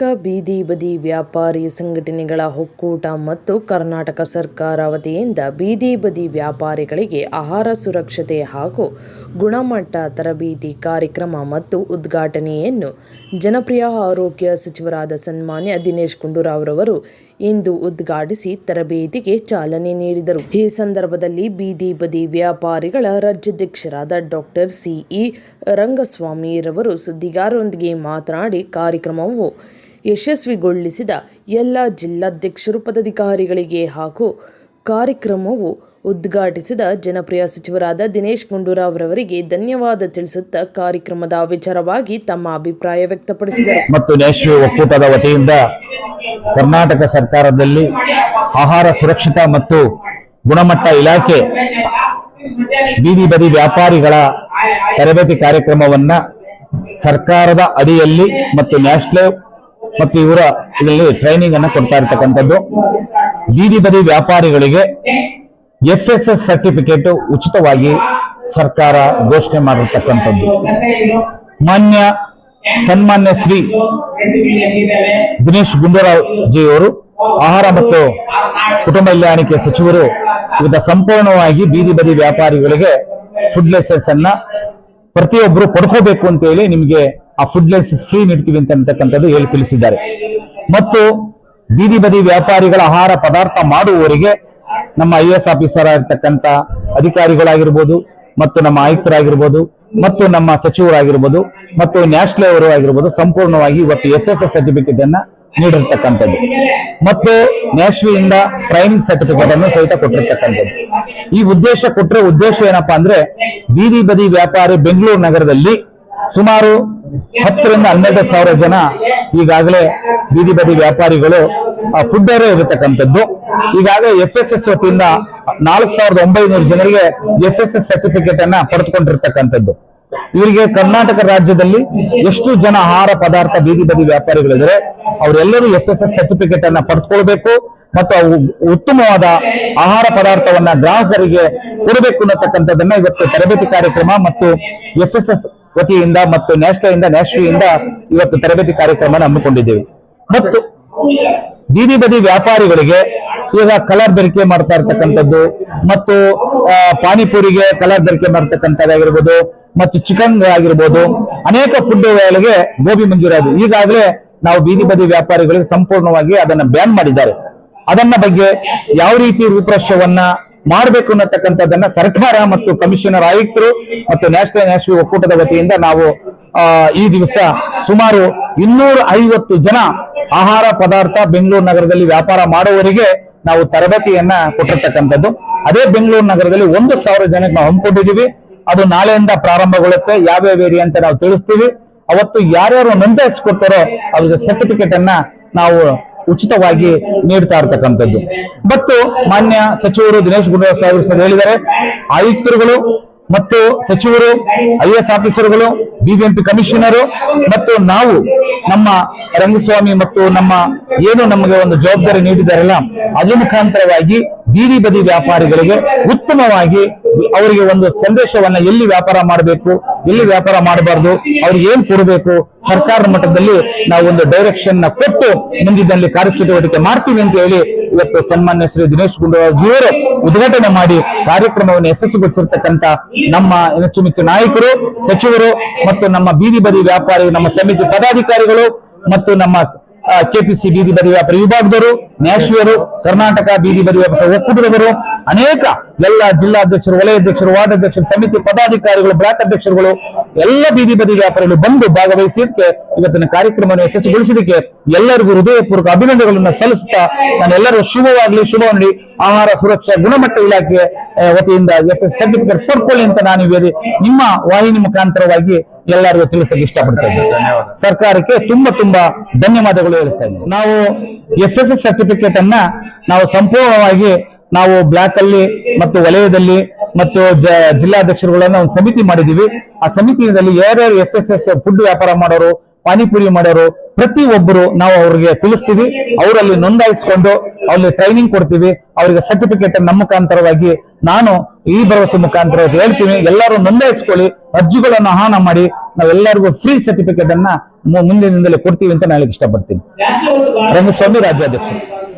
ಕರ್ನಾಟಕ, ಬೀದಿ ಬದಿ ವ್ಯಾಪಾರಿ ಸಂಘಟನೆಗಳ ಒಕ್ಕೂಟ ಮತ್ತು ಕರ್ನಾಟಕ ಸರ್ಕಾರ ವತಿಯಿಂದ ಬೀದಿ ಬದಿ ವ್ಯಾಪಾರಿಗಳಿಗೆ ಆಹಾರ ಸುರಕ್ಷತೆ ಹಾಗೂ ಗುಣಮಟ್ಟ ತರಬೇತಿ ಕಾರ್ಯಕ್ರಮ ಮತ್ತು ಉದ್ಘಾಟನೆಯನ್ನು ಜನಪ್ರಿಯ ಆರೋಗ್ಯ ಸಚಿವರಾದ ಸನ್ಮಾನ್ಯ ದಿನೇಶ್ ಗುಂಡೂರಾವ್ರವರು ಇಂದು ಉದ್ಘಾಟಿಸಿ ತರಬೇತಿಗೆ ಚಾಲನೆ ನೀಡಿದರು. ಈ ಸಂದರ್ಭದಲ್ಲಿ ಬೀದಿ ಬದಿ ವ್ಯಾಪಾರಿಗಳ ರಾಜ್ಯಾಧ್ಯಕ್ಷರಾದ ಡಾಕ್ಟರ್ ಸಿಇ ರಂಗಸ್ವಾಮಿರವರು ಸುದ್ದಿಗಾರರೊಂದಿಗೆ ಮಾತನಾಡಿ, ಕಾರ್ಯಕ್ರಮವು ಯಶಸ್ವಿಗೊಳಿಸಿದ ಎಲ್ಲ ಜಿಲ್ಲಾಧ್ಯಕ್ಷರು, ಪದಾಧಿಕಾರಿಗಳಿಗೆ ಹಾಗೂ ಕಾರ್ಯಕ್ರಮವು ಉದ್ಘಾಟಿಸಿದ ಜನಪ್ರಿಯ ಸಚಿವರಾದ ದಿನೇಶ್ ಗುಂಡೂರಾವ್ ರವರಿಗೆ ಧನ್ಯವಾದ ತಿಳಿಸುತ್ತಾ ಕಾರ್ಯಕ್ರಮದ ವಿಚಾರವಾಗಿ ತಮ್ಮ ಅಭಿಪ್ರಾಯ ವ್ಯಕ್ತಪಡಿಸಿದರು. ಮತ್ತು ನ್ಯಾಷನಲ್ ಒಕ್ಕೂಟದ ವತಿಯಿಂದ ಕರ್ನಾಟಕ ಸರ್ಕಾರದಲ್ಲಿ ಆಹಾರ ಸುರಕ್ಷತಾ ಮತ್ತು ಗುಣಮಟ್ಟ ಇಲಾಖೆ ಬೀದಿ ಬದಿ ವ್ಯಾಪಾರಿಗಳ ತರಬೇತಿ ಕಾರ್ಯಕ್ರಮವನ್ನ ಸರ್ಕಾರದ ಅಡಿಯಲ್ಲಿ ಮತ್ತು ನ್ಯಾಷನಲ್ ಮತ್ತು ಇವರ ಇದರಲ್ಲಿ ಟ್ರೈನಿಂಗ್ ಅನ್ನ ಕೊಡ್ತಾ ಇರ್ತಕ್ಕಂಥದ್ದು. ಬೀದಿ ಬದಿ ವ್ಯಾಪಾರಿಗಳಿಗೆ ಎಫ್ ಎಸ್ ಎಸ್ ಸರ್ಟಿಫಿಕೇಟ್ ಉಚಿತವಾಗಿ ಸರ್ಕಾರ ಘೋಷಣೆ ಮಾಡಿರ್ತಕ್ಕಂಥದ್ದು. ಮಾನ್ಯ ಸನ್ಮಾನ್ಯ ಶ್ರೀ ದಿನೇಶ್ ಗುಂಡೂರಾವ್ ಜಿ ಅವರು ಆಹಾರ ಮತ್ತು ಕುಟುಂಬ ಕಲ್ಯಾಣಿಕೆ ಸಚಿವರು ಇವತ್ತ ಸಂಪೂರ್ಣವಾಗಿ ಬೀದಿ ಬದಿ ವ್ಯಾಪಾರಿಗಳಿಗೆ ಫುಡ್ ಲೈಸೆನ್ಸ್ ಅನ್ನ ಪ್ರತಿಯೊಬ್ಬರು ಪಡ್ಕೋಬೇಕು ಅಂತ ಹೇಳಿ ನಿಮಗೆ ಆ ಫುಡ್ ಲೈನ್ಸ್ ಫ್ರೀ ನೀಡ್ತೀವಿ ಅಂತ ಅಂತಕ್ಕಂಥದ್ದು ಹೇಳಿ ತಿಳಿಸಿದ್ದಾರೆ. ಮತ್ತು ಬೀದಿ ಬದಿ ವ್ಯಾಪಾರಿಗಳ ಆಹಾರ ಪದಾರ್ಥ ಮಾಡುವವರಿಗೆ ನಮ್ಮ ಐ ಎಸ್ ಆಫೀಸರ್ ಆಗಿರ್ತಕ್ಕಂಥ ಅಧಿಕಾರಿಗಳಾಗಿರ್ಬೋದು, ಮತ್ತು ನಮ್ಮ ಆಯುಕ್ತರಾಗಿರ್ಬೋದು, ಮತ್ತು ನಮ್ಮ ಸಚಿವರಾಗಿರ್ಬೋದು, ಮತ್ತು ನ್ಯಾಷನಲ್ ಅವರು ಆಗಿರ್ಬೋದು, ಸಂಪೂರ್ಣವಾಗಿ ಇವತ್ತು ಎಸ್ ಎಸ್ ಎಸ್ ಸರ್ಟಿಫಿಕೇಟ್ ಅನ್ನ ನೀಡಿರ್ತಕ್ಕಂಥದ್ದು. ಮತ್ತು ನ್ಯಾಶ್ವಿಯಿಂದ ಟ್ರೈನಿಂಗ್ ಸರ್ಟಿಫಿಕೇಟ್ ಅನ್ನು ಸಹಿತ ಕೊಟ್ಟಿರ್ತಕ್ಕಂಥದ್ದು. ಈ ಉದ್ದೇಶ ಕೊಟ್ಟರೆ ಉದ್ದೇಶ ಏನಪ್ಪಾ ಅಂದ್ರೆ ಬೀದಿ ಬದಿ ವ್ಯಾಪಾರಿ ಬೆಂಗಳೂರು ನಗರದಲ್ಲಿ ಸುಮಾರು ಹತ್ತರಿಂದ ಹನ್ನೆರಡು ಸಾವಿರ ಜನ ಈಗಾಗಲೇ ಬೀದಿ ಬದಿ ವ್ಯಾಪಾರಿಗಳು ಫುಡ್ ಇರತಕ್ಕಂಥದ್ದು. ಈಗಾಗಲೇ ಎಫ್ ಎಸ್ ಎಸ್ ವತಿಯಿಂದ ನಾಲ್ಕು ಸಾವಿರದ ಒಂಬೈನೂರು ಜನರಿಗೆ ಎಫ್ ಎಸ್ ಎಸ್ ಸರ್ಟಿಫಿಕೇಟ್ ಅನ್ನ ಪಡೆದುಕೊಂಡಿರ್ತಕ್ಕಂಥದ್ದು. ಇವರಿಗೆ ಕರ್ನಾಟಕ ರಾಜ್ಯದಲ್ಲಿ ಎಷ್ಟು ಜನ ಆಹಾರ ಪದಾರ್ಥ ಬೀದಿ ಬದಿ ವ್ಯಾಪಾರಿಗಳಿದ್ರೆ ಅವರೆಲ್ಲರೂ ಎಫ್ ಎಸ್ ಎಸ್ ಸರ್ಟಿಫಿಕೇಟ್ ಅನ್ನ ಪಡೆದುಕೊಳ್ಬೇಕು ಮತ್ತು ಅವು ಉತ್ತಮವಾದ ಆಹಾರ ಪದಾರ್ಥವನ್ನ ಗ್ರಾಹಕರಿಗೆ ಕೊಡಬೇಕು ಅನ್ನತಕ್ಕಂಥದ್ದನ್ನ ಇವತ್ತು ತರಬೇತಿ ಕಾರ್ಯಕ್ರಮ ಮತ್ತು ಎಫ್ ಎಸ್ ಎಸ್ ವತಿಯಿಂದ ಮತ್ತು ಇಂದ ನ್ಯಾಷನಲ್ ಇವತ್ತು ತರಬೇತಿ ಕಾರ್ಯಕ್ರಮ ಹಮ್ಮಿಕೊಂಡಿದ್ದೇವೆ. ಮತ್ತು ಬೀದಿ ಬದಿ ವ್ಯಾಪಾರಿಗಳಿಗೆ ಈಗ ಕಲರ್ ಧರಿಕೆ ಮಾಡ್ತಾ ಇರ್ತಕ್ಕಂಥದ್ದು ಮತ್ತು ಪಾನಿಪುರಿಗೆ ಕಲರ್ ಬೆರಿಕೆ ಮಾಡ್ತಕ್ಕಂಥದ್ದಾಗಿರ್ಬೋದು ಮತ್ತು ಚಿಕನ್ ಆಗಿರ್ಬೋದು, ಅನೇಕ ಫುಡ್ ಗಳಿಗೆ ಗೋಬಿ ಮಂಜೂರಾದು ಈಗಾಗಲೇ ನಾವು ಬೀದಿ ಬದಿ ವ್ಯಾಪಾರಿಗಳಿಗೆ ಸಂಪೂರ್ಣವಾಗಿ ಅದನ್ನ ಬ್ಯಾನ್ ಮಾಡಿದ್ದಾರೆ. ಅದನ್ನ ಬಗ್ಗೆ ಯಾವ ರೀತಿ ರೂಪರೇಷವನ್ನ ಮಾಡಬೇಕು ಅನ್ನತಕ್ಕಂಥದ್ದನ್ನ ಸರ್ಕಾರ ಮತ್ತು ಕಮಿಷನರ್ ಆಯುಕ್ತರು ಮತ್ತು ನ್ಯಾಷನಲ್ ನ್ಯಾಷನಲ್ ಒಕ್ಕೂಟದ ವತಿಯಿಂದ ನಾವು ಈ ದಿವಸ ಸುಮಾರು ಇನ್ನೂರ ಐವತ್ತು ಜನ ಆಹಾರ ಪದಾರ್ಥ ಬೆಂಗಳೂರು ನಗರದಲ್ಲಿ ವ್ಯಾಪಾರ ಮಾಡುವವರಿಗೆ ನಾವು ತರಬೇತಿಯನ್ನ ಕೊಟ್ಟಿರ್ತಕ್ಕಂಥದ್ದು. ಅದೇ ಬೆಂಗಳೂರು ನಗರದಲ್ಲಿ ಒಂದು ಸಾವಿರ ಜನಕ್ಕೆ ನಾವು ಹಮ್ಮಿಕೊಂಡಿದ್ದೀವಿ. ಅದು ನಾಳೆಯಿಂದ ಪ್ರಾರಂಭಗೊಳ್ಳುತ್ತೆ. ಯಾವ್ಯಾವ ಏರಿಯಾ ಅಂತ ನಾವು ತಿಳಿಸ್ತೀವಿ. ಅವತ್ತು ಯಾರ್ಯಾರು ನೋಂದಾಯಿಸಿಕೊಟ್ಟರೋ, ಅವ್ರಿಗೆ ಸರ್ಟಿಫಿಕೇಟ್ ಅನ್ನ ನಾವು ಉಚಿತವಾಗಿ ನೀಡ್ತಾ ಇರ್ತಕ್ಕಂಥದ್ದು. ಮತ್ತು ಮಾನ್ಯ ಸಚಿವರು ದಿನೇಶ್ ಗುಂಡೂರಾವ್ ಸಾಹೇಬರು ಸರ್ ಹೇಳಿದ್ದಾರೆ, ಆಯುಕ್ತರುಗಳು ಮತ್ತು ಸಚಿವರು, ಐ ಎಸ್ ಆಫೀಸರ್ಗಳು, ಬಿಬಿಎಂಪಿ ಕಮಿಷನರು ಮತ್ತು ನಾವು ನಮ್ಮ ರಂಗಸ್ವಾಮಿ ಮತ್ತು ನಮ್ಮ ಏನು ನಮಗೆ ಒಂದು ಜವಾಬ್ದಾರಿ ನೀಡಿದಾರಲ್ಲ ಅದ್ರ ಮುಖಾಂತರವಾಗಿ ಬೀದಿ ಬದಿ ವ್ಯಾಪಾರಿಗಳಿಗೆ ಉತ್ತಮವಾಗಿ ಅವರಿಗೆ ಒಂದು ಸಂದೇಶವನ್ನ ಎಲ್ಲಿ ವ್ಯಾಪಾರ ಮಾಡಬೇಕು, ಎಲ್ಲಿ ವ್ಯಾಪಾರ ಮಾಡಬಾರ್ದು, ಅವ್ರಿಗೆ ಏನ್ ಕೊಡಬೇಕು, ಸರ್ಕಾರದ ಮಟ್ಟದಲ್ಲಿ ನಾವು ಒಂದು ಡೈರೆಕ್ಷನ್ನ ಕೊಟ್ಟು ಮುಂದಿನಲ್ಲಿ ಕಾರ್ಯಚಟುವಟಿಕೆ ಮಾಡ್ತೀವಿ ಅಂತ ಹೇಳಿ ಇವತ್ತು ಸನ್ಮಾನ್ಯ ಶ್ರೀ ದಿನೇಶ್ ಗುಂಡೂರಾವ್ ಜಿಯವರು ಉದ್ಘಾಟನೆ ಮಾಡಿ ಕಾರ್ಯಕ್ರಮವನ್ನು ಯಶಸ್ವಿಗೊಳಿಸಿರ್ತಕ್ಕಂಥ ನಮ್ಮ ಮೆಚ್ಚುಮೆಚ್ಚು ನಾಯಕರು, ಸಚಿವರು ಮತ್ತು ನಮ್ಮ ಬೀದಿ ಬದಿ ವ್ಯಾಪಾರಿ, ನಮ್ಮ ಸಮಿತಿ ಪದಾಧಿಕಾರಿಗಳು ಮತ್ತು ನಮ್ಮ ಕೆಪಿಸಿ ಬೀದಿ ಬದಿ ವ್ಯಾಪಾರಿ ವಿಭಾಗದವರು ನ್ಯಾಷಿಯರು ಕರ್ನಾಟಕ ಬೀದಿ ಬದಿ ವ್ಯಾಪಾರ ಒಕ್ಕೂಟದವರು ಅನೇಕ ಎಲ್ಲ ಜಿಲ್ಲಾಧ್ಯಕ್ಷರು ವಲಯ ಅಧ್ಯಕ್ಷರು ವಾರ್ಡ್ ಅಧ್ಯಕ್ಷರು ಸಮಿತಿ ಪದಾಧಿಕಾರಿಗಳು ಬ್ಲಾಕ್ ಅಧ್ಯಕ್ಷರುಗಳು ಎಲ್ಲ ಬೀದಿ ಬದಿ ವ್ಯಾಪಾರಿಗಳು ಬಂದು ಭಾಗವಹಿಸಿದ್ದಕ್ಕೆ ಇವತ್ತಿನ ಕಾರ್ಯಕ್ರಮವನ್ನು ಯಶಸ್ವಿಗೊಳಿಸಿದಕ್ಕೆ ಎಲ್ಲರಿಗೂ ಹೃದಯಪೂರ್ವಕ ಅಭಿನಂದನೆಗಳನ್ನು ಸಲ್ಲಿಸುತ್ತಾ ನಾನು ಎಲ್ಲರೂ ಶುಭವಾಗಲಿ ಶುಭ ನೋಡಿ ಆಹಾರ ಸುರಕ್ಷಾ ಗುಣಮಟ್ಟ ಇಲಾಖೆ ವತಿಯಿಂದ ಎಫ್ ಎಸ್ ಸರ್ಟಿಫಿಕೇಟ್ ಪಡ್ಕೊಳ್ಳಿ ಅಂತ ನಾನು ನಿಮ್ಮ ವಾಹಿನಿ ಮುಖಾಂತರವಾಗಿ ಎಲ್ಲರಿಗೂ ತಿಳಿಸಕ್ಕೆ ಇಷ್ಟಪಡ್ತೇನೆ ಸರ್ಕಾರಕ್ಕೆ ತುಂಬಾ ತುಂಬಾ ಧನ್ಯವಾದಗಳು ಹೇಳಿಸ್ತಾ ಇದ್ದೀನಿ. ನಾವು ಎಫ್ ಎಸ್ ಎಸ್ ಸರ್ಟಿಫಿಕೇಟ್ ಅನ್ನ ನಾವು ಸಂಪೂರ್ಣವಾಗಿ ನಾವು ಬ್ಲಾಕ್ ಅಲ್ಲಿ ಮತ್ತು ವಲಯದಲ್ಲಿ ಮತ್ತು ಜ- ಜಿಲ್ಲಾಧ್ಯಕ್ಷರುಗಳನ್ನ ಒಂದು ಸಮಿತಿ ಮಾಡಿದೀವಿ. ಆ ಸಮಿತಿಯಲ್ಲಿ ಯಾರ್ಯಾರು ಎಸ್ ಎಸ್ ಎಸ್ ಫುಡ್ ವ್ಯಾಪಾರ ಮಾಡೋರು ಪಾನಿಪುರಿ ಮಾಡೋರು ಪ್ರತಿ ಒಬ್ಬರು ನಾವು ಅವ್ರಿಗೆ ತಿಳಿಸ್ತೀವಿ. ಅವರಲ್ಲಿ ನೋಂದಾಯಿಸಿಕೊಂಡು ಅವ್ರಲ್ಲಿ ಟ್ರೈನಿಂಗ್ ಕೊಡ್ತೀವಿ. ಅವರಿಗೆ ಸರ್ಟಿಫಿಕೇಟ್ ನಮ್ಮ ಮುಖಾಂತರವಾಗಿ ನಾನು ಈ ಭರವಸೆ ಮುಖಾಂತರ ಹೇಳ್ತೀನಿ. ಎಲ್ಲರೂ ನೋಂದಾಯಿಸ್ಕೊಳ್ಳಿ. ಅರ್ಜಿಗಳನ್ನು ಆಹ್ವಾನ ಮಾಡಿ. ನಾವೆಲ್ಲರಿಗೂ ಫ್ರೀ ಸರ್ಟಿಫಿಕೇಟ್ ಅನ್ನ ಮುಂದಿನಿಂದಲೇ ಕೊಡ್ತೀವಿ ಅಂತ ನಾನು ಇಷ್ಟಪಡ್ತೀನಿ. ರಂಗಸ್ವಾಮಿ ರಾಜ್ಯಾಧ್ಯಕ್ಷರು.